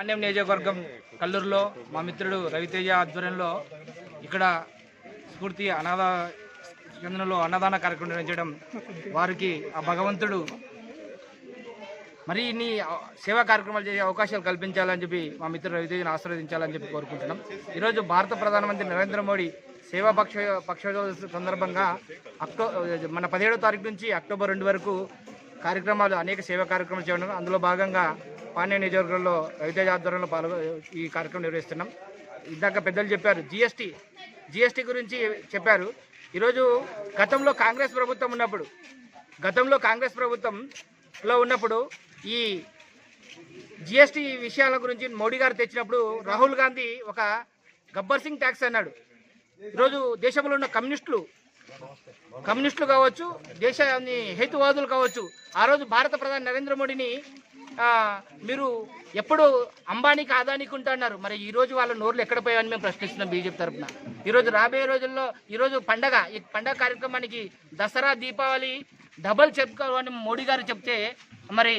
అన్యం నియోజకవర్గం కల్లూరులో మా మిత్రుడు రవితేజ ఆధ్వర్యంలో ఇక్కడ స్ఫూర్తి అనాథ కేంద్రంలో అన్నదాన కార్యక్రమం నిర్వహించడం వారికి ఆ భగవంతుడు మరి ఇన్ని సేవా కార్యక్రమాలు చేసే అవకాశాలు కల్పించాలని చెప్పి మా మిత్రుడు రవితేజను ఆశీర్వదించాలని చెప్పి కోరుకుంటున్నాం. ఈరోజు భారత ప్రధానమంత్రి నరేంద్ర మోడీ సేవా పక్ష పక్షోత్సవ సందర్భంగా అక్టో మన పదిహేడో తారీఖు నుంచి అక్టోబర్ రెండు వరకు కార్యక్రమాలు అనేక సేవా కార్యక్రమాలు చేయడం అందులో భాగంగా పాండ్య నియోజకవర్గంలో రవితేజ ఆధ్వర్యంలో పాల్గొ ఈ కార్యక్రమం నిర్వహిస్తున్నాం. ఇందాక పెద్దలు చెప్పారు జిఎస్టీ జిఎస్టీ గురించి చెప్పారు. ఈరోజు గతంలో కాంగ్రెస్ ప్రభుత్వం ఉన్నప్పుడు గతంలో కాంగ్రెస్ ప్రభుత్వంలో ఉన్నప్పుడు ఈ జిఎస్టీ విషయాల గురించి మోడీ గారు తెచ్చినప్పుడు రాహుల్ గాంధీ ఒక గబ్బర్ సింగ్ ట్యాక్స్ అన్నాడు. ఈరోజు దేశంలో ఉన్న కమ్యూనిస్టులు కమ్యూనిస్టులు కావచ్చు దేశాన్ని హేతువాదులు కావచ్చు ఆ రోజు భారత ప్రధాని నరేంద్ర మోడీని మీరు ఎప్పుడు అంబానీకి ఆదానికి ఉంటున్నారు మరి ఈ రోజు వాళ్ళ నోర్లు ఎక్కడ పోయాయని మేము ప్రశ్నిస్తున్నాం బీజేపీ తరఫున ఈరోజు రాబోయే రోజుల్లో ఈరోజు పండగ ఈ పండగ కార్యక్రమానికి దసరా దీపావళి డబల్ చెప్పుకోవాలని మోడీ గారు చెప్తే మరి